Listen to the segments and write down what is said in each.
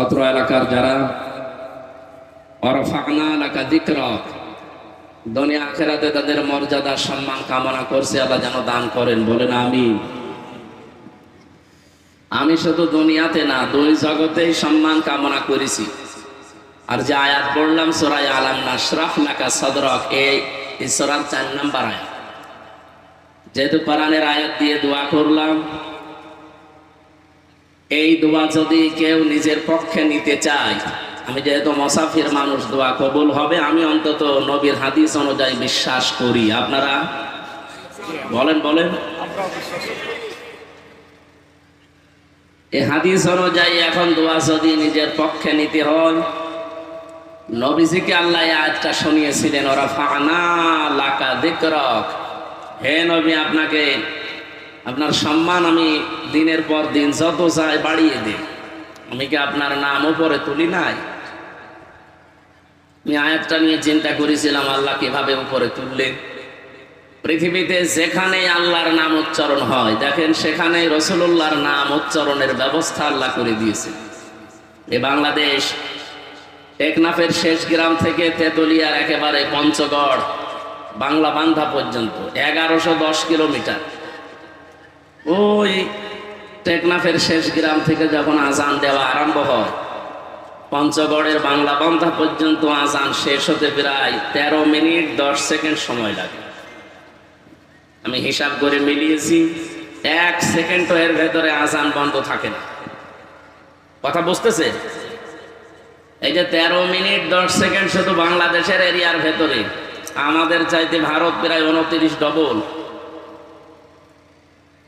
অত্র এলাকার যারা, অরফাকনা এলাকা দিকরক দুনিয়া আখেরাতে তাদের মর্যাদা, সম্মান, কামনা করছে, আল্লাহ যেন দান করেন, বলেন আমি আমি শুধু দুনিয়াতে না, দুই জগতেই সম্মান, কামনা করেছি। আর যে আয়াত পড়লাম সোরাই আলাম নাশরাফ লাকা সদরক, এই চার নাম্বার আয়াত। যেহেতু কোরআনের আয়াত দিয়ে দোয়া করলাম এই দোয়া যদি কেউ নিজের পক্ষে নিতে চায়, আমি যেহেতু মসাফির মানুষ, দোয়া কবুল হবে। আমি অন্তত নবীর হাদিস অনুযায়ী বিশ্বাস করি। আপনারা? বলেন বলেন। এই হাদিস অনুযায়ী এখন দোয়া যদি নিজের পক্ষে নিতে হয়, নবীজিকে আল্লাহ আয়াতটা শুনিয়েছিলেন ওরা ফানা লাকা দিকরক। হে নবী, আপনাকে আপনার সম্মান আমি দিনের পর দিন যত চাই বাড়িয়ে দিই। আমি কি আপনার নাম উপরে তুলি নাই? আমি আয়াতটা নিয়ে চিন্তা করেছিলাম, আল্লাহ কীভাবে উপরে তুললেন পৃথিবীতে যেখানে আল্লাহর নাম উচ্চারণ হয়, দেখেন সেখানে রসুল্লাহর নাম উচ্চারণের ব্যবস্থা আল্লাহ করে দিয়েছে। এ বাংলাদেশ, টেকনাফের শেষ গ্রাম থেকে তেতুলিয়ার একেবারে পঞ্চগড় বাংলা বান্ধা পর্যন্ত, এগারোশো দশ কিলোমিটার। ওই টেকনাফের শেষ গ্রাম থেকে যখন আজান দেওয়া আরম্ভ হয়, পঞ্চগড়ের বাংলা বান্ধা পর্যন্ত আজান শেষ হতে প্রায় তেরো মিনিট দশ সেকেন্ড সময় লাগে। আমি হিসাব করে মিলিয়েছি, এক সেকেন্ড এর ভেতরে আজান বন্ধ থাকে না। কথা বুঝতেছে? এই যে তেরো মিনিট দশ সেকেন্ড শুধু বাংলাদেশের এরিয়ার ভেতরে, আমাদের চাইতে ভারত প্রায় উনত্রিশ ডবল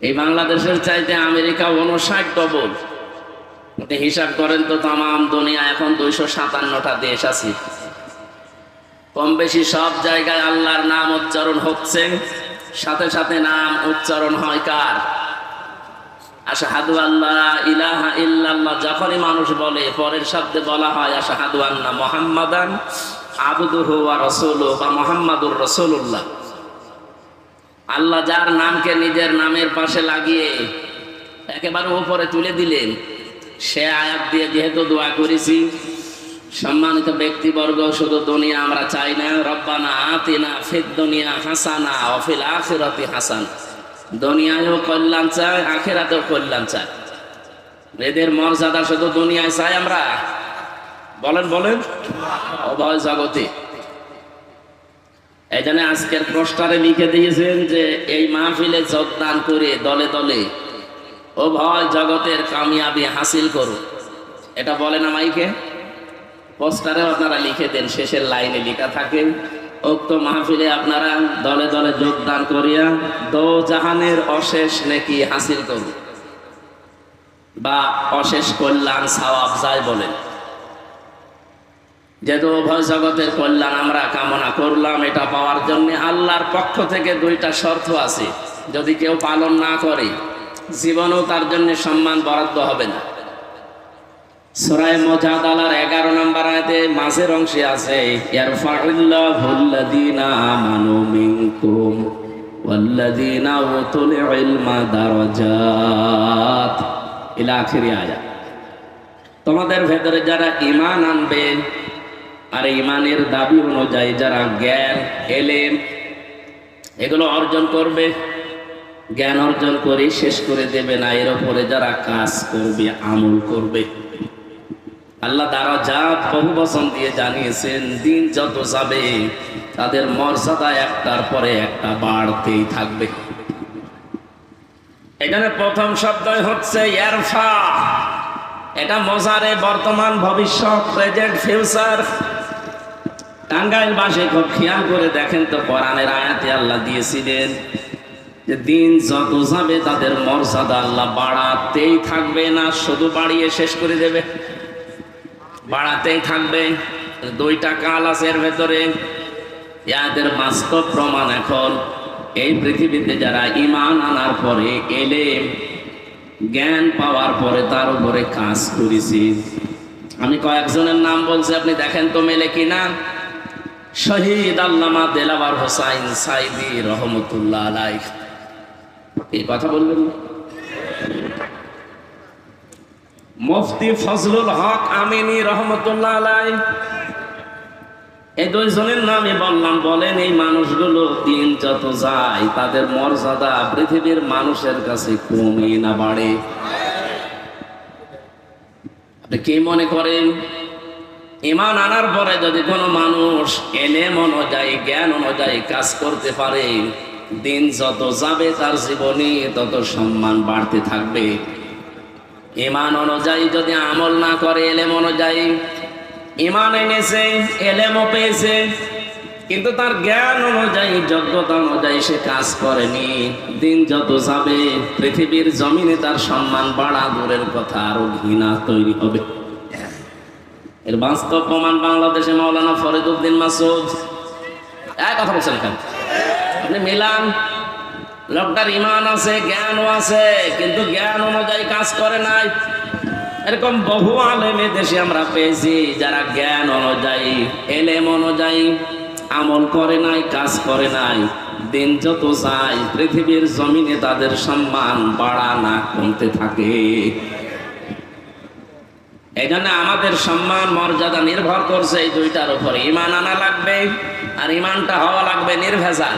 এই বাংলাদেশের চাইতে আমেরিকা উনষাট ডবল। হিসাব করেন তো তাম দুনিয়া এখন দুইশো সাতান্নটা দেশ আছে। কম বেশি সব জায়গায় আল্লাহর নাম উচ্চারণ হচ্ছে। সাথে সাথে নাম উচ্চারণ হয় কার? আশাহাদু আল্লাহ ইলাহা ইল্লাল্লাহ, যখনই মানুষ বলে, পরের শব্দে বলা হয় আশাহাদু আন্না মোহাম্মদান আবদুহু ওয়া রাসূলুহু বা মুহাম্মাদুর রাসূলুল্লাহ। আল্লাহ যার নামকে নিজের নামের পাশে লাগিয়ে একেবারে উপরে তুলে দিলেন, সে আয়াত দিয়ে যেহেতু দোয়া করেছি, সম্মানিত ব্যক্তিবর্গ, শুধু দুনিয়া আমরা চাই না, রব্বানা আতিনা ফিদ দুনিয়া হাসানা অফিল আখিরাতি হাসান। দুনিয়ায়ও কল্যাণ চাই, আখেরাতেও কল্যাণ চাই। এদের মর্যাদা শুধু দুনিয়ায় চাই আমরা? বলেন বলেন। অভয় জগতে। এই জন্য আজকের পোস্টারে লিখে দিয়েছেন যে, এই মাহফিলে যোগদান করে দলে দলে ও ভয় জগতের কামিয়াবি হাসিল করুন। এটা বলে না মাইকে? পোস্টারে আপনারা লিখে দেন, শেষের লাইনে লেখা থাকে, উক্ত মাহফিলে আপনারা দলে দলে যোগদান করিয়া দো জাহানের অশেষ নাকি হাসিল করুন। বা অশেষ কল্যাণ, সওয়াব যায় বলেন। যেহেতু উভয় জগতের কল্যাণ আমরা কামনা করলাম, এটা পাওয়ার জন্য আল্লাহর পক্ষ থেকে দুইটা শর্ত আছে। যদি কেউ পালন না করে, জীবনেও তার জন্য সম্মান বরাদ্দ হবে না। সুরায় মজাদালার এগারো নম্বর আয়তে মাঝের অংশে আছে তোমাদের ভেতরে যারা ঈমান আনবে আর ইমানের দাবি অনুযায়ী যারা জ্ঞান, এলেম এগুলো অর্জন করবে, জ্ঞান অর্জন করে শেষ করে দেবে না, এর উপরে যারা কাজ করবে, আমল করবে। আল্লাহ তারা যা বহু বচন দিয়ে জানিয়েছেন, দিন যত যাবে, তাদের মর্যাদা একটার পরে একটা বাড়তেই থাকবে। এখানে প্রথম শব্দই হচ্ছে এটা মজারে বর্তমান ভবিষ্যৎ, প্রেজেন্ট, ফিউচার। টাঙ্গাইল বাসে খুব খেয়াল করে দেখেন তো কোরআনের আয়াতে আল্লাহ দিয়েছিলেন যে দিন যত যাবে তাদের মর্যাদা আল্লাহ বাড়াতেই থাকবে না, শুধু বাড়িয়ে শেষ করে দেবে। বাড়াতেই থাকবে। দুইটা কাল আছে এর ভেতরে। ইয়াদের বাস্তব প্রমাণ এখন এই পৃথিবীতে যারা ইমান আনার পরে এলে জ্ঞান পাওয়ার পরে তার উপরে কাজ করেছি। আমি কয়েকজনের নাম বলছি, আপনি দেখেন তো মেলে কিনা শহীদ আল্লামা দেলাবার হোসাইন সাইদি রহমতুল্লাহ আলাই এই কথা বলবেন না? মুফতি ফজলুল হক আমিনী রহমতুল্লাহ আলাই এই দুইজনের নামে বললাম, বলেন, এই মানুষগুলো দিন যত যায়, তাদের মর্যাদা পৃথিবীর মানুষের কাছে কমে না বাড়ে। আপনি কি মনে করেন? ইমান আনার পরে যদি কোনো মানুষ এলেম অনুযায়ী জ্ঞান অনুযায়ী কাজ করতে পারে, দিন যত যাবে তার জীবনে তত সম্মান বাড়তে থাকবে। ইমান অনুযায়ী যদি আমল না করে, এলেম অনুযায়ী ইমান এনেছে, এলেমও পেয়েছে, কিন্তু তার জ্ঞান অনুযায়ী, যোগ্যতা অনুযায়ী সে কাজ করেনি। দিন যত যাবে, পৃথিবীর জমিনে তার সম্মান বাড়া দূরের কথা, আরও ঘৃণা তৈরি হবে। এর বাস্তব প্রমাণ বাংলাদেশে মাওলানা ফরিদুদ্দিন মাসুদ। এক কথা বলছেন কেন? আপনি মিলান, লোকটার ইমান আছে, জ্ঞানও আছে, কিন্তু জ্ঞান অনুযায়ী কাজ করে নাই। এরকম বহু আলেমে দেশে আমরা পেয়েছি যারা জ্ঞান অনুযায়ী, এলেম অনুযায়ী আমল করে নাই, কাজ করে নাই। দিন যত যায়, পৃথিবীর জমিনে তাদের সম্মান বাড়া না কমতে থাকে। এখানে আমাদের সম্মান, মর্যাদা নির্ভর করছে এই দুইটার উপরে। ইমান আনা লাগবে আর ইমানটা হওয়া লাগবে নির্ভেজাল।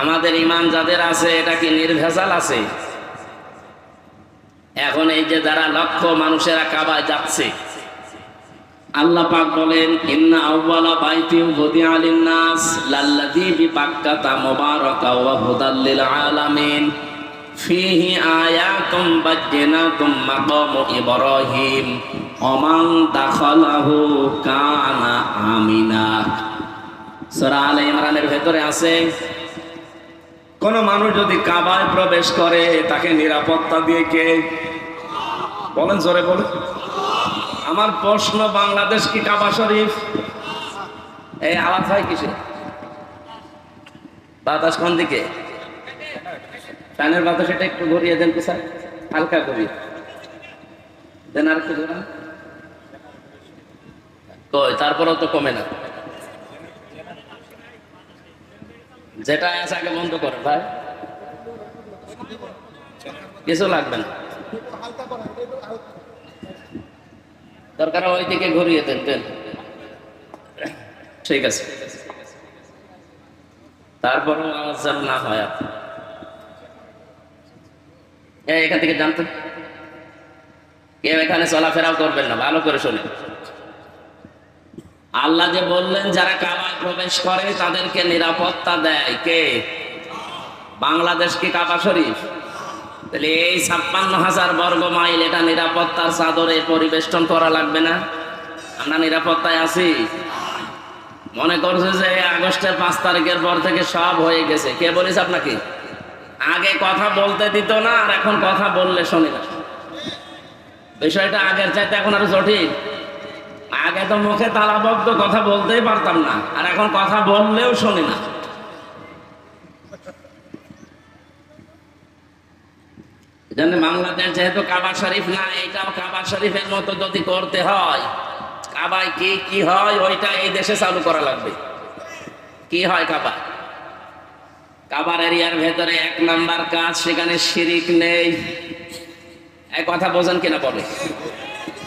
আমাদের ইমান যাদের আছে, এটা কি নির্ভেজাল আছে? এখন এই যে যারা লক্ষ মানুষেরা কাবায় যাচ্ছে, আল্লাহ পাক বলেন, ইন্না আউওয়ালা বাইতি বুদিআ লিন-নাস লাল্লাযী বিবাক্কাতা মুবারাকা ওয়া হুদাল লিল আলামিন। ফিহি আয়াতুম বাজ্জিনাতুম মাকামু ইব্রাহিম ওমান দাখালাহু কানা আমিনা। সূরা আলে ইমরানের ভেতরে আছে, কোন মানুষ যদি কাবায় প্রবেশ করে, তাকে নিরাপত্তা দিয়ে কে? বলেন জোরে বলেন। আমার প্রশ্ন, বাংলাদেশ কি কাবা শরীফ? এই আলাপ হয় কিসে? বাতাস কোন দিকে? ফ্যানের বাতাস এটা একটু ঘুরিয়ে দেন তো স্যার? হালকা ঘুরিয়ে। দেন আর একটু ঘুরান তারপরেও তো কমে না। যেটা আছে আগে বন্ধ করেন ভাই। কিছু লাগবে না। দরকার ওই দিকে ঘুরিয়ে দেন দেন। ঠিক আছে। তারপরও আওয়াজ যেন না হয় আপনার এখান থেকে জানতেন কেউ এখানে চলাফেরাও করবেন না, ভালো করে শুনে আল্লাহ যে বললেন, যারা কাবায় প্রবেশ করে, তাদেরকে নিরাপত্তা দেয়। কে? বাংলাদেশ কি কাবা শরীফ? তাহলে এই ছাপ্পান্ন হাজার বর্গ মাইল, এটা নিরাপত্তার চাদরে পরিবেষ্টন করা লাগবে না। আমরা নিরাপত্তায় আছি। মনে করছে যে আগস্টের পাঁচ তারিখের পর থেকে সব হয়ে গেছে। কে বলিস আপনাকে? আগে কথা বলতে দিত না, আর এখন কথা বললে শুনি না। বিষয়টা আগের চাইতে এখন আরও জটিল। আগে তো মুখে তালাবদ্ধ কথা বলতেই পারতাম না, আর এখন কথা বললেও শুনি না। জানে বাংলাদেশ যেহেতু কাবা শরীফ না, এইটাও কাবা শরীফের মতো যদি করতে হয়, কাবায় কি কি হয়, ওইটা এই দেশে চালু করা লাগবে। কি হয় কাবা? কাবার এরিয়ার ভেতরে এক নাম্বার কাজ, সেখানে শিরিক নেই। এক কথা বোঝেন কিনা বলে?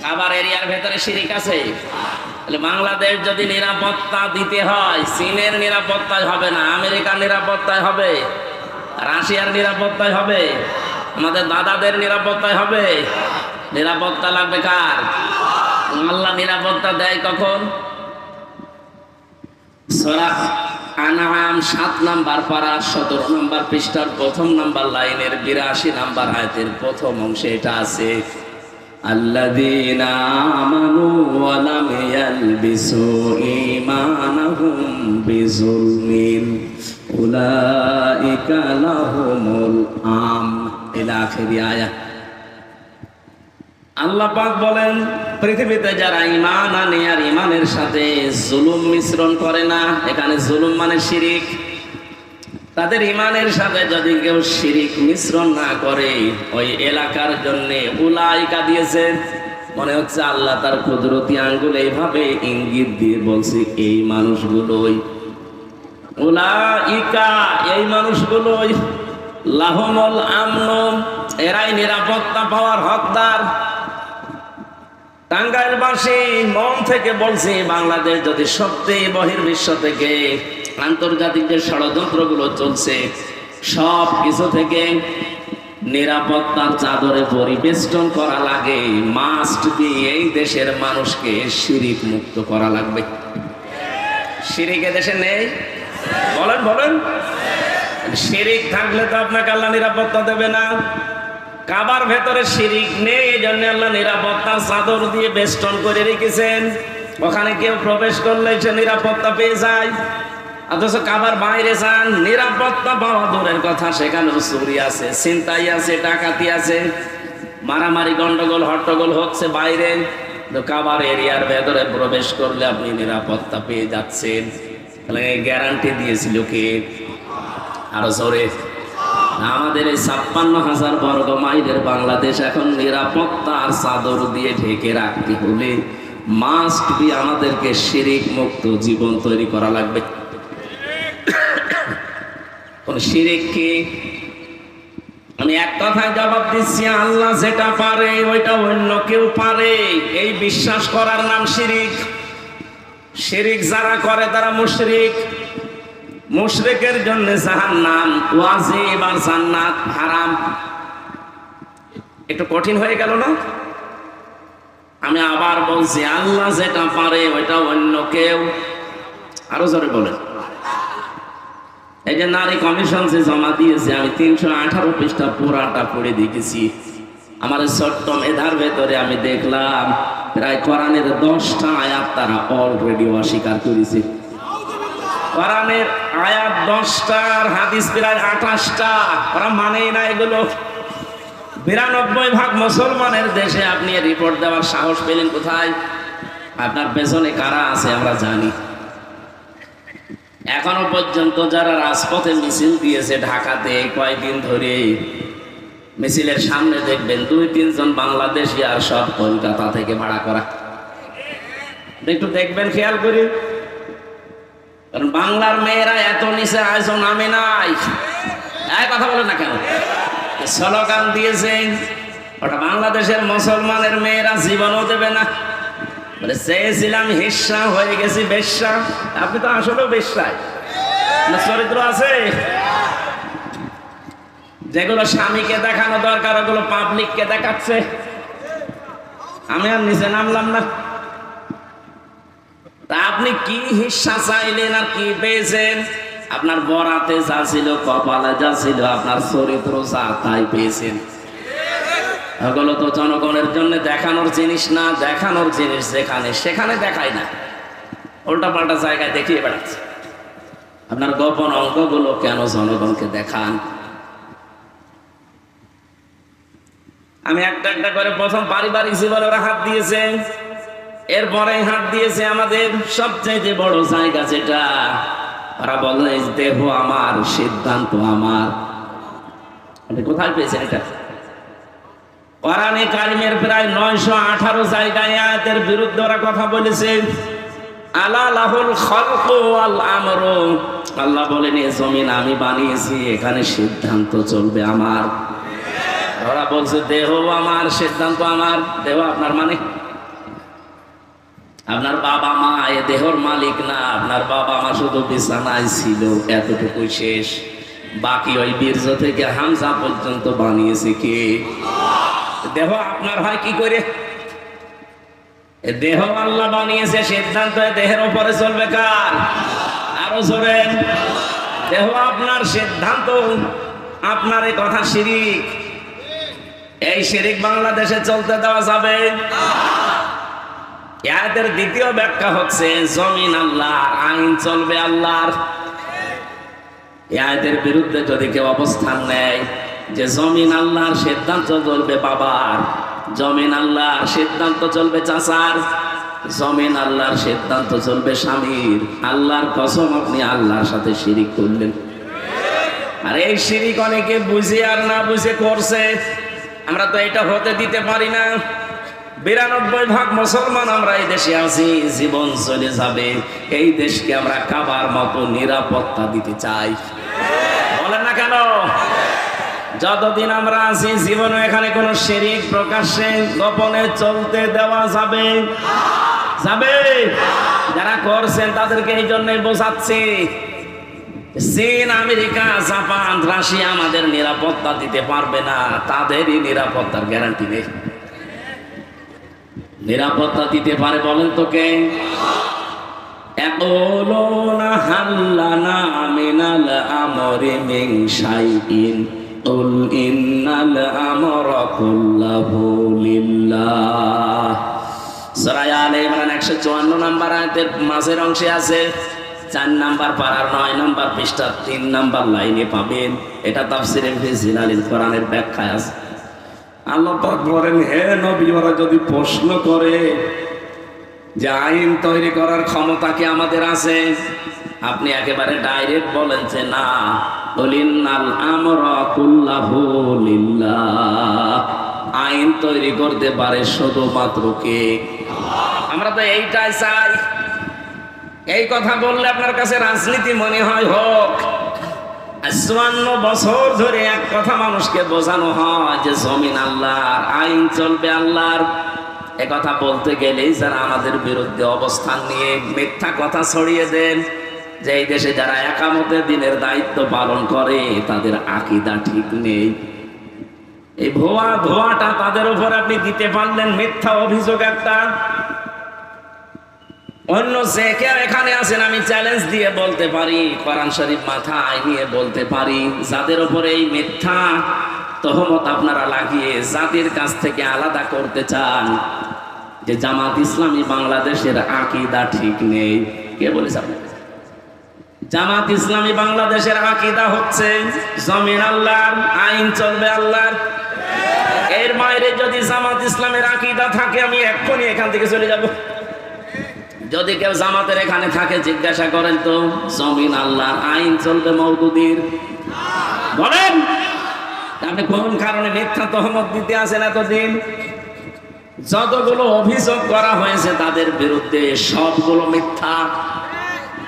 কাবার এরিয়ার ভেতরে শিরিক আছে? বাংলাদেশ যদি নিরাপত্তা দিতে হয়, চীনের নিরাপত্তায় হবে না, আমেরিকার নিরাপত্তায় হবে, রাশিয়ার নিরাপত্তায় হবে, আমাদের দাদাদের নিরাপত্তায় হবে। নিরাপত্তা লাগবে কার? আল্লাহ নিরাপত্তা দেয় কখন? আনাম সাত নাম্বার পারা সতেরো নাম্বার পৃষ্ঠার প্রথম নাম্বার লাইনের বিরাশি নাম্বার আয়তের প্রথম অংশে এটা আছে الذين آمنوا ولم يلبسوا إيمانهم بظلم أولئك لهم الأمن إلى آخر آية আল্লাহ পাক বলেন পৃথিবীতে যারা ইমান আনে আর ইমানের সাথে জুলুম মিশ্রণ করে না, এখানে জুলুম মানে শিরিক। তাদের ইমানের সাথে যদি কেউ শিরিক মিশ্রণ না করে, ওই এলাকার জন্য উলাইকা দিয়েছে। মনে হচ্ছে আল্লাহ তার কুদরতি আঙ্গুল এইভাবে ইঙ্গিত দিয়ে বলছে, এই মানুষগুলোই উলাইকা, এই মানুষগুলোই লাহমল আমন, এরাই নিরাপত্তা পাওয়ার হকদার। টাঙ্গাইলবাসী মন থেকে বলছি, বাংলাদেশ যদি সত্যি বহির্বিশ্ব থেকে আন্তর্জাতিক যে ষড়যন্ত্রগুলো চলছে সব কিছু থেকে নিরাপত্তার চাদরে পরিবেষ্টন করা লাগে মাস্ট বি এই দেশের মানুষকে শিরিক মুক্ত করা লাগবে। শিরিক দেশে নেই? বলেন বলেন। শিরিক থাকলে তো আপনাকে আল্লাহ নিরাপত্তা দেবে না। কাবার ভেতরে শিরিক নেই, এই জন্য আল্লাহ নিরাপত্তার চাদর দিয়ে বেষ্টন করে রেখেছেন। ওখানে কেউ প্রবেশ করলে সে নিরাপত্তা পেয়ে যায়। অথচ কাবার বাইরে যান, নিরাপত্তা পাওয়া দূরের কথা সেখানে চুরি আছে, ছিনতাই আছে, ডাকাতি আছে। মারামারি, গন্ডগোল, হট্টগোল হচ্ছে বাইরে। তো কাবার এরিয়ার ভেতরে প্রবেশ করলে আপনি নিরাপত্তা পেয়ে যাচ্ছেন। তাহলে গ্যারান্টি দিয়েছিল কে আরও জোরে। আমাদের এই ছাপ্পান্ন হাজার বর্গ মাইলের বাংলাদেশ এখন নিরাপত্তার চাদর দিয়ে ঢেকে রাখতে হলে মাস্ট বি আমাদেরকে শিরিক মুক্ত জীবন তৈরি করা লাগবে। শিরিক কি? আমি এক কথায় জবাব দিচ্ছি, আল্লাহ যেটা পারে ওইটা অন্য কেউ পারে। এই বিশ্বাস করার নাম শিরিক। শিরিক যারা করে তারা মুশরিক। মুশরিকের জন্য জাহান্নাম, ওয়াজিব আর জান্নাত হারাম। একটু কঠিন হয়ে গেল না? আমি আবার বলছি, আল্লাহ যেটা পারে ওইটা অন্য কেউ। আরও জোরে বলেন। এই যে নারী কমিশন যে জমা দিয়েছে, আমি তিনশো আঠারো পৃষ্ঠা পুরাটা পড়ে দেখেছি। আমার ছোট্ট মেধার ভেতরে আমি দেখলাম, প্রায় কোরআনের দশটা আয়াত তারা অলরেডি অস্বীকার করেছে। কোরআনের আয়াত দশটার, হাদিস প্রায় আঠাশটা। ওরা মানেই না এগুলো। বিরানব্বই ভাগ মুসলমানের দেশে আপনি রিপোর্ট দেওয়ার সাহস পেলেন কোথায়? আপনার পেছনে কারা আছে আমরা জানি। এখনও পর্যন্ত যারা রাজপথে মিছিল দিয়েছে ঢাকাতে কয়েকদিন ধরে মিছিলের সামনে দেখবেন দুই, তিনজন বাংলাদেশি আর সব কলকাতা থেকে ভাড়া করা। একটু দেখবেন, খেয়াল করি। কারণ বাংলার মেয়েরা এত নিচে আয়োজন নামে নাই। এক কথা বলে না কেন? স্লোগান দিয়েছেন ওটা বাংলাদেশের মুসলমানের মেয়েরা জীবনও দেবে না। বলে, চেয়েছিলাম হিস্সা হয়ে গেছি বেশ্যা। আপনি তো আসলেও বেশ্যায়। না চরিত্র আছে? যেগুলো স্বামীকে দেখানো দরকার, ওগুলো পাবলিককে দেখাচ্ছে। আমি আর নিচে নামলাম না। তা আপনি কি হিসা চাইলেন আর কি পেয়েছেন? আপনার বরাতে যা ছিল, কপালে যা ছিল, আপনার চরিত্র যা, তাই পেয়েছেন। ওগুলো তো জনগণের জন্য দেখানোর জিনিস না, দেখানোর জিনিস যেখানে, সেখানে দেখায় না। উল্টা পাল্টা জায়গায় দেখিয়ে বেড়াচ্ছে। আপনার গোপন অঙ্কগুলো কেন জনগণকে দেখান? আমি একটা একটা করে প্রথম পারিবারিক জীবনে হাত দিয়েছে। এরপরে হাত দিয়েছে আমাদের সবচাইতে বড় জায়গা যেটা। ওরা বলে দেহ আমার, সিদ্ধান্ত আমার। কোথায় পেয়েছেন এটা? প্রায় নয়শো আঠারো জায়গায় ওরা কথা আল্লাহ জমিন আমি বানিয়েছি, এখানে সিদ্ধান্ত চলবে আমার। ওরা বলছে, দেহ আমার, সিদ্ধান্ত আমার। দেহ আপনার মানে? আপনার বাবা মা, এ দেহর মালিক না, আপনার বাবা মা শুধু বিছানায় ছিল, এতটুকুই শেষ। বাকি ওই বীর্য থেকে হামসা পর্যন্ত বানিয়েছে কে? দেহ আপনার হয় কি করে? দেহ আল্লাহ বানিয়েছে, সিদ্ধান্ত দেহের উপরে চলবে কার? আরও জোরেন দেহ আপনার সিদ্ধান্ত, আপনার এই কথা শিরিক। এই শিরিক বাংলাদেশে চলতে দেওয়া যাবে। এদের দ্বিতীয় ব্যাখ্যা হচ্ছে, জমিন আল্লাহর, আইন চলবে আল্লাহর। এদের বিরুদ্ধে যদি কেউ অবস্থান নেয় যে, জমিন আল্লাহর সিদ্ধান্ত চলবে বাবার, জমিন আল্লাহর সিদ্ধান্ত চলবে চাচার, জমিন আল্লাহর সিদ্ধান্ত চলবে স্বামীর, আল্লাহর কসম আপনি আল্লাহর সাথে শিরিক করলেন। আর এই শিরিক অনেকে বুঝে আর না বুঝে করছে। আমরা তো এটা হতে দিতে পারি না। বিরানব্বই ভাগ মুসলমান আমরা এই দেশে আছি, জীবন চলে যাবে। এই দেশকে আমরা কাবার মতো নিরাপত্তা দিতে চাই। বলেন না কেন? যতদিন আমরা আছি, জীবনে এখানে কোনো শেরিক প্রকাশ্যে গোপনে চলতে দেওয়া যাবে। যাবে? যারা করছেন তাদেরকে এই জন্যই বোঝাচ্ছি, চীন, আমেরিকা, জাপান, রাশিয়া আমাদের নিরাপত্তা দিতে পারবে না। তাদেরই নিরাপত্তার গ্যারান্টি নেই। নিরাপত্তা দিতে পারে বলেন তো কে يقولون هل لنا من الأمر من شيء قل إن الأمر كله لله সরাই আলে ইমরান একশো চুয়ান্ন নাম্বার আয়াতের মাঝের অংশে আছে চার নাম্বার পাড়ার নয় নাম্বার পৃষ্ঠা তিন নাম্বার লাইনে পাবেন এটা তাফসিরে ফিজিল আলীর কোরআনের ব্যাখ্যায় আছে আল্লাহ পাক বলেন, হে নবী ওরা যদি প্রশ্ন করে যে আইন তৈরি করার ক্ষমতা কি আমাদের আছে? আপনি একেবারে ডাইরেক্ট বলেন যে, না। আইন তৈরি করতে পারে শুধুমাত্র কে? আমরা তো এইটাই চাই। এই কথা বললে আপনার কাছে রাজনীতি মনে হয় হোক চুয়ান্ন বছর ধরে এক কথা মানুষকে বোঝানো হয় যে জমিন আল্লাহর, আইন চলবে আল্লাহর। কথা বলতে গেলেই যারা আমাদের বিরুদ্ধে অবস্থান নিয়ে মিথ্যা কথা ছড়িয়ে দেন, যে এই দেশে যারা একামতে দিনের দায়িত্ব পালন করে, তাদের আকিদা ঠিক নেই। এই ভুয়া ধোয়াটা তাদের উপর আপনি দিতে পারলেন মিথ্যা অভিযোগ একটা। অন্য যে কেউ এখানে আছেন, আমি চ্যালেঞ্জ দিয়ে বলতে পারি, কোরআন শরীফ মাথায় নিয়ে বলতে পারি, যাদের উপরে এই মিথ্যা তহমত আপনারা লাগিয়ে জাতির কাছ থেকে আলাদা করতে চান, যে জামাত ইসলামী বাংলাদেশের আকিদা ঠিক নেই। কে বলেছে আপনাকে? জামাত ইসলামী বাংলাদেশের আকিদা হচ্ছে, জমিন আল্লাহর, আইন চলবে আল্লাহর। এর বাইরে যদি জামাত ইসলামের আকিদা থাকে, আমি এক্ষুনি এখান থেকে চলে যাব। যদি কেউ জামাতের এখানে থাকে, জিজ্ঞাসা করেন তো, জমিন আল্লাহর আইন চলবে মৌদুদির বলেন! আপনি কোন কারণে মিথ্যা তহমত দিতে আসেন এতদিন? যতগুলো অভিযোগ করা হয়েছে, তাদের বিরুদ্ধে সবগুলো মিথ্যা।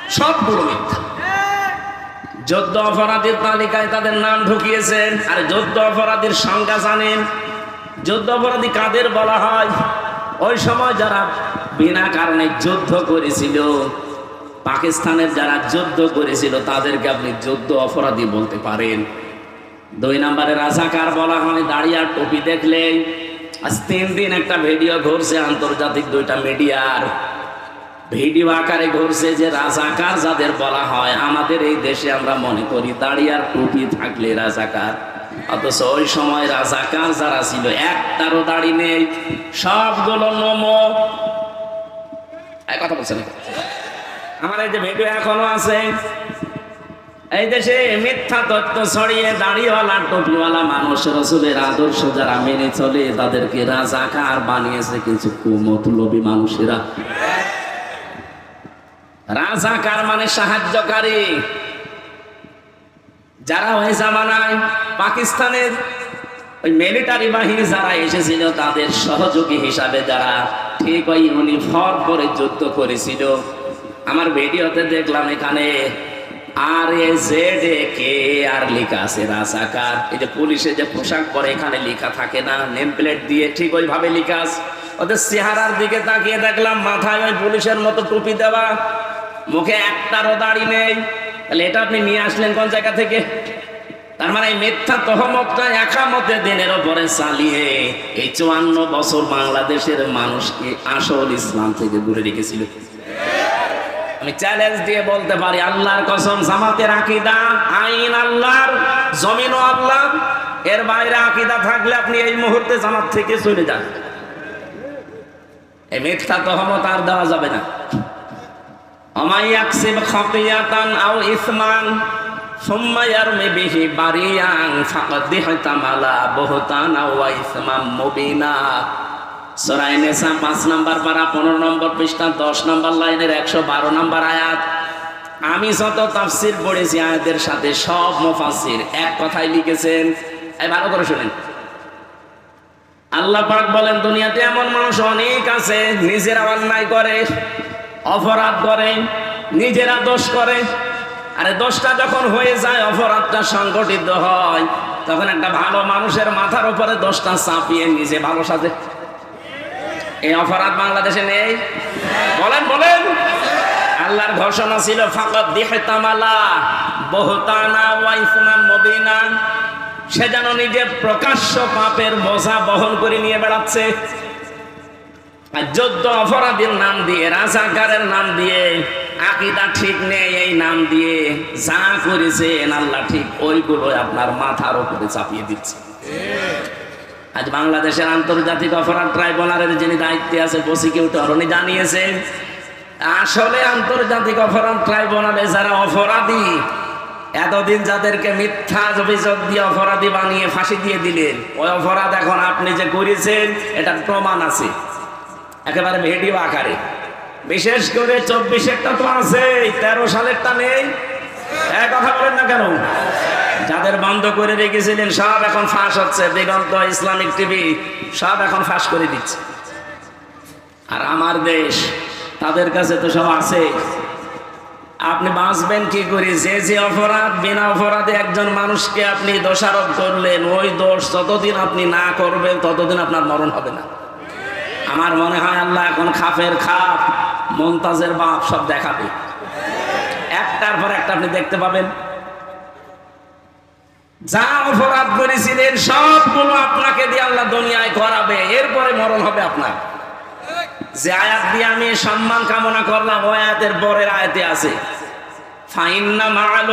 সবগুলো মিথ্যা। যুদ্ধ অপরাধীর তালিকায় তাদের নাম ঢুকিয়েছেন, আর যুদ্ধ অপরাধীর সংজ্ঞা জানেন। যুদ্ধ অপরাধী কাদের বলা হয়? ওই সময় যারা বিনা কারণে যুদ্ধ করেছিল। পাকিস্তানের যারা যুদ্ধ করেছিল, তাদেরকে আপনি যুদ্ধ অপরাধী বলতে পারেন। দুই নম্বরে রাজাকার বলা হয়, দাঁড়িয়ে আর টুপি দেখলে আজ তিন দিন একটা ভিডিও ঘুরছে, আন্তর্জাতিক দুইটা মিডিয়ার। ভিডিও আকারে ঘুরছে যে রাজাকার যাদের বলা হয়, আমাদের এই দেশে আমরা মনে করি দাঁড়িয়ে আর টুপি থাকলে রাজাকার। অথচ ওই সময় রাজাকার যারা ছিল, একটারও দাড়ি নেই। সবগুলো নমো কথা বলছেন আমার এই যে এখনও আছে, এই দেশে মিথ্যা তত্ত্ব ছড়িয়ে মানুষ, রসুলের আদর্শ যারা মেনে চলে, তাদেরকে বানিয়েছে কিছু কুমতলবী মানুষেরা। রাজাকার মানে সাহায্যকারী। যারা ওই জামানায় পাকিস্তানের ওই মিলিটারি বাহিনী যারা এসেছিল, তাদের সহযোগী হিসাবে যারা ঠিক ওই ইউনিফর্ম করে যুদ্ধ করেছিল। আমার ভিডিওতে দেখলাম এখানে আর এ জেড এ কে আর লেখা আছে, রাজাকার। এই যে পুলিশে যে পোশাক পরে এখানে লেখা থাকে না নেম প্লেট দিয়ে ঠিক ওইভাবে লেখা আছে। ওদের চেহারার দিকে তাকিয়ে দেখলাম, মাথায় ওই পুলিশের মতো টুপি দেওয়া। মুখে একটারও দাড়ি নেই। তাহলে এটা আপনি নিয়ে আসলেন কোন জায়গা থেকে? তার মানে মিথ্যা তহমতটা একামতে দিনের ওপরে চালিয়ে এই চুয়ান্ন বছর বাংলাদেশের মানুষকে আসল ইসলাম থেকে দূরে রেখেছিল। আমি চ্যালেঞ্জ দিয়ে বলতে পারি, আল্লাহর কসম, জামাতের আকিদা, আইন আল্লাহর, জমিনও আল্লাহ এর বাইরে আকিদা থাকলে আপনি এই মুহূর্তে জামাত থেকে চলে যান। এই মিথ্যা তহমত আর দেওয়া যাবে না। অমাইয়াকসিব খাতিয়াতান আও ইসমান সুম্মা ইয়ারমি বিহি বারিয়ান ফাকাদ দিহতামালা বুহতান আও ইসমাম মুবিনা। সূরা নিসা 5 নাম্বার পারা 15 নম্বর পৃষ্ঠা 10 নম্বর লাইনের 112 নম্বর আয়াত। আমি যত তাফসীর পড়েছি আয়াতের সাথে সব মুফাসসির এক কথাই লিখেছেন। এই ভালো করে শুনেন। আল্লাহ পাক বলেন, দুনিয়াতে এমন মানুষ অনেক আছে, নিজেরা অন্যায় করে, অপরাধ করে, নিজেরা দোষ করে আরে দোষটা যখন হয়ে যায়, অপরাধটা সংগঠিত হয়, তখন একটা ভালো মানুষের মাথার উপরে দশটা চাপিয়ে নিজে ভালো সাজে। এই অপরাধ বাংলাদেশে নেই? বলেন বলেন। আল্লাহর ঘোষণা ছিল ফাকত দিহতামালা বহুতানা ওয়াইফুমান মবিনা সে যেন নিজে প্রকাশ্য পাপের বোঝা বহন করে নিয়ে বেড়াচ্ছে। আর যোদ্ধ অপরাধীর নাম দিয়ে, রাজাকারের নাম দিয়ে আকিদা ঠিক নেই এই নাম দিয়ে যা করেছেন আল্লাহ ঠিক ওইগুলো আপনার মাথার উপরে চাপিয়ে দিচ্ছে। আজ বাংলাদেশের আন্তর্জাতিক অপরাধ ট্রাইব্যুনালের যিনি দায়িত্বে আছে প্রসিকিউটর উনি জানিয়েছেন আসলে আন্তর্জাতিক অপরাধ ট্রাইব্যুনালে যারা অপরাধী, এতদিন যাদেরকে মিথ্যা অভিযোগ দিয়ে অপরাধী বানিয়ে ফাঁসি দিয়ে দিলেন, ওই অপরাধ এখন আপনি যে করেছেন, এটার প্রমাণ আছে। একেবারে ভিডিও আকারে। বিশেষ করে চব্বিশেরটা তো আছে, তেরো সালেরটা নেই। এক কথা বলেন না কেন? যাদের বন্ধ করে রেখেছিলেন, সব এখন ফাঁস হচ্ছে। দিগন্ত, ইসলামিক টিভি, সব এখন ফাঁস করে দিচ্ছে। আর আমার দেশ, তাদের কাছে তো সব আছে। আপনি বাঁচবেন কি করে? যে যে অপরাধ, বিনা অপরাধে একজন মানুষকে আপনি দোষারোপ করলেন, ওই দোষ যতদিন আপনি না করবেন, ততদিন আপনার মরণ হবে না। আমার মনে হয় আল্লাহ এখন খাপের খাপ। মমতাজের বাপ সব দেখাবে। একটার পর একটা আপনি দেখতে পাবেন। যা অপরাধ করেছিলেন, সবগুলো আপনাকে দিয়ে আল্লাহ দুনিয়ায় করাবে। এরপরে মরণ হবে আপনার। যে আয়াত দিয়ে আমি সম্মান কামনা করলাম, ওই আয়াতের পরের আয়াতে আছে ইন্না মাআল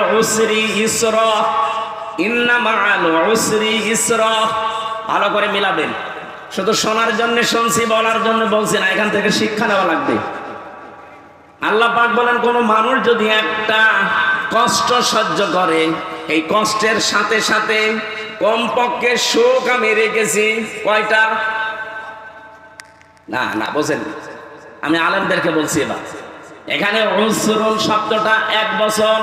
উসরি ইসরা ভালো করে মিলাবেন। শুধু শোনার জন্য শুনছি, বলার জন্য বলছি না, এখান থেকে শিক্ষা নেওয়া লাগবে। আল্লাহ পাক বলেন, কোন মানুষ যদি একটা কষ্ট সহ্য করে, এই কষ্টের সাথে সাথে কমপক্ষে শোক আমি রেখেছি। কয়টা? না না, বোঝেন আমি আলেমদেরকে বলছি এবার। এখানে উসরুন শব্দটা এক বছর।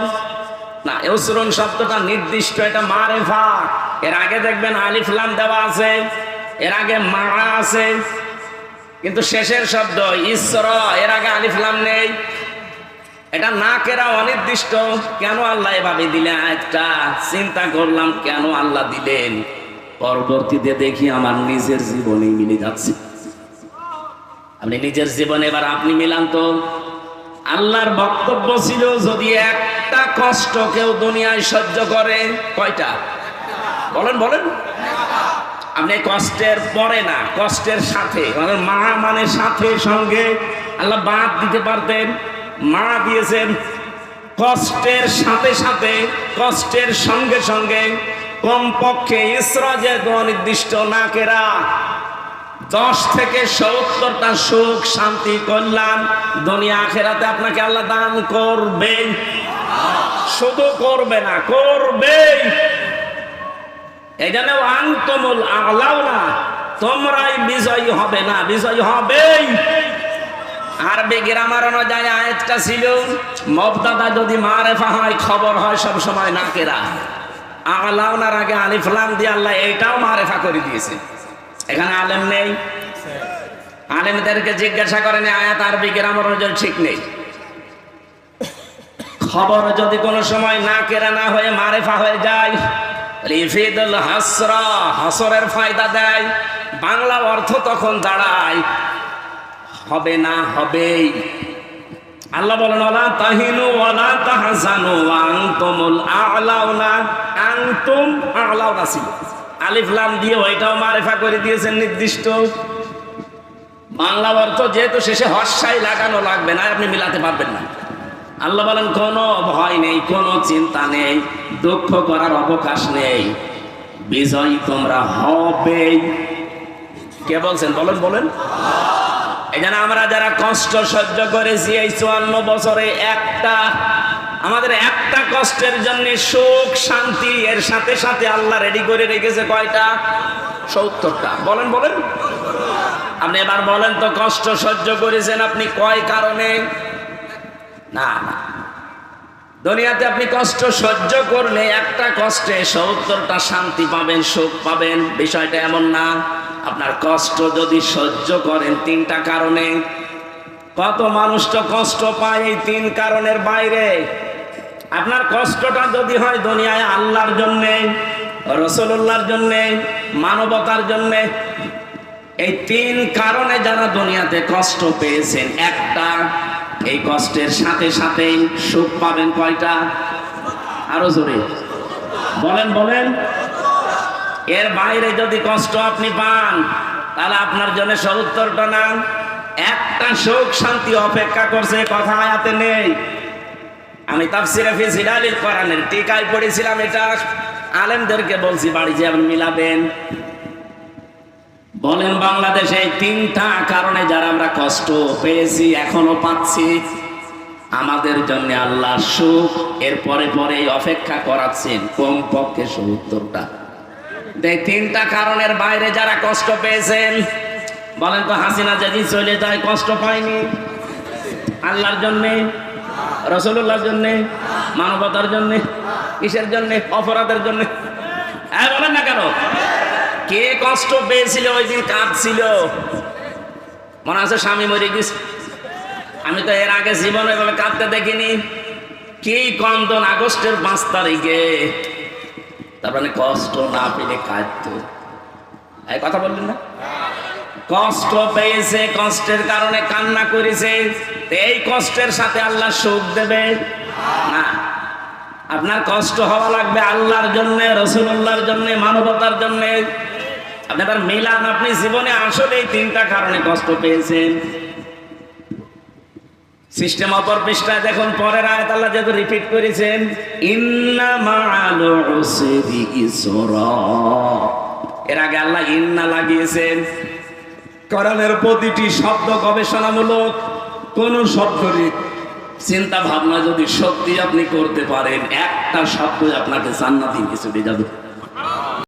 না উসরুন শব্দটা নির্দিষ্ট, এটা মারেফা। এর আগে দেখবেন আলিফলাম দেওয়া আছে, এর আগে মা আছে কিন্তু শেষের শব্দ ঈশ্বর এর আগে আলিফলাম নেই। এটা না কেরা অনির্দিষ্ট, কেন আল্লাহ এভাবে দিলেন? একটা চিন্তা করলাম, কেন আল্লাহ দিলেন? পরবর্তীতে দেখি আমার নিজের জীবনে মিলে যাচ্ছে। আপনি নিজের জীবনে এবার আপনি মিলান তো। আল্লাহর বক্তব্য ছিল, যদি একটা কষ্ট কেউ দুনিয়ায় সহ্য করে, কয়টা? বলেন বলেন। আপনি কষ্টের পরে না, কষ্টের সাথে মা মানে সাথে, সঙ্গে আল্লাহ বাদ দিতে পারতেন। মা দিয়েছেন কষ্টের সাথে সাথে, কষ্টের সঙ্গে সঙ্গে, কমপক্ষে ইসরাজে অনির্দিষ্ট না কেরা দশ থেকে সত্তরটা সুখ, শান্তি, কল্যাণ দুনিয়া আখেরাতে আপনাকে আল্লাহ দান করবে শুধু করবে না করবে এই জন্য আন্তমুল আলাও না তোমরাই বিজয়ী হবে না, বিজয়ী হবেই। আরবি গ্রামার অনুযায়ী আয়াতটা ছিল মবদাদা যদি মারেফা হয়, খবর হয় সব সময় নাকেরা। আলাউনার আগে আলিফলাম দিয়ে আল্লাহ এইটাও মারেফা করে দিয়েছে। এখানে আলেম নেই। আলেমদেরকে জিজ্ঞাসা করেন আয়াত আরবি গ্রামার অনুযায়ী ঠিক নেই? খবর যদি কোনো সময় না কেরা না হয়ে মারেফা হয়ে যায় রিফিদুল হাসরা হাসরের ফায়দা দেয়, বাংলা অর্থ তখন দাঁড়ায়, হবে না হবেই। আল্লাহ বলেন ওলা তাহিনু ওলা তাহজানু আনতুমুল আলাউনা, আনতুম আলাউনা ছিল। আলিফ, লাম দিয়ে ওইটাও মারেফা করে দিয়েছেন নির্দিষ্ট। বাংলা অর্থ যেহেতু শেষে হর্ষাই লাগানো লাগবে না, আপনি মিলাতে পারবেন না। আল্লাহ বলেন, কোনো ভয় নেই, কোনো চিন্তা নেই, দুঃখ করার অবকাশ নেই। বিজয়ী তোমরা হবে। কে বলছেন? বলেন বলেন। এই জন্য আমরা যারা কষ্ট সহ্য করেছি এই চুয়ান্ন বছরে, একটা, আমাদের একটা কষ্টের জন্য সুখ, শান্তি, এর সাথে সাথে আল্লাহ রেডি করে রেখেছে কয়টা? সত্তরটা। বলেন বলেন। আপনি এবার বলেন তো, কষ্ট সহ্য করেছেন আপনি কয় কারণে? না না। দুনিয়াতে আপনি কষ্ট সহ্য করলে একটা কষ্টে সত্তরটা শান্তি পাবেন, সুখ পাবেন। বিষয়টা এমন না। আপনার কষ্ট যদি সহ্য করেন তিনটা কারণে। কত মানুষ তো কষ্ট পায় এই তিন কারণের বাইরে। আপনার কষ্টটা যদি হয় দুনিয়ায় আল্লাহর জন্যে রসুল্লাহর জন্যে, মানবতার জন্যে, এই তিন কারণে যারা দুনিয়াতে কষ্ট পেয়েছেন, একটা এই কষ্টের সাথে সাথেই সুখ পাবেন কয়টা? আরও জোরে। বলেন বলেন। এর বাইরে যদি কষ্ট আপনি পান, তাহলে আপনার জন্য সদুত্তরটা না একটা সুখ শান্তি অপেক্ষা করছে, কথা আয়াতে নেই। আমি তাফসিরে ফি জিলালিল কোরআনের টিকায় পড়েছিলাম, এটা আলেমদেরকে বলছি, বাড়ি যে আপনি মিলাবেন। বলেন বাংলাদেশে তিনটা কারণে যারা আমরা কষ্ট পেয়েছি, এখনও পাচ্ছি। আমাদের জন্য আল্লাহ সুখ এর পরে পরে অপেক্ষা করাচ্ছেন কম পক্ষে সত্তরটা এই তিনটা কারণের বাইরে যারা কষ্ট পেয়েছেন, বলেন তো হাসিনা যদি চলে যায়, কষ্ট পায়নি? আল্লাহর জন্যে? রসুল্লাহর জন্যে? মানবতার জন্যে? কিসের জন্যে? অপরাধের জন্যে? হ্যাঁ বলেন না কেন? কে কষ্ট পেয়েছিল ওই দিন কাঁদছিল? মনে আছে স্বামী মরে গেছে? আমি তো এর আগে জীবনে এভাবে কাঁদতে দেখিনি। কি কন্দন আগস্টের পাঁচ তারিখে? তার মানে কষ্ট না পেলে কাঁদতো। এই কথা বললেন না? কষ্ট পেয়েছে, কষ্টের কারণে কান্না করেছে। এই কষ্টের সাথে আল্লাহ সুখ দেবে? না। আপনার কষ্ট হওয়া লাগবে আল্লাহর জন্য, রসুল্লাহর জন্য, মানবতার জন্য। আপনি আবার মিলান আপনি জীবনে আসলে তিনটা কারণে কষ্ট পেয়েছেন। সিস্টেম অপর পৃষ্ঠায় দেখুন, পরের আয়াত আল্লাহ যেহেতু রিপিট করেছেন, ইন্না মা'আল উসরি ইসরা। এর আগে আল্লাহ ইন্না লাগিয়েছেন। কোরআনের প্রতিটি শব্দ গবেষণামূলক, কোন শব্দরই চিন্তা ভাবনা যদি সত্যি আপনি করতে পারেন, একটা শব্দ আপনাকে জান্নাতি কিছু দিয়ে যাবে।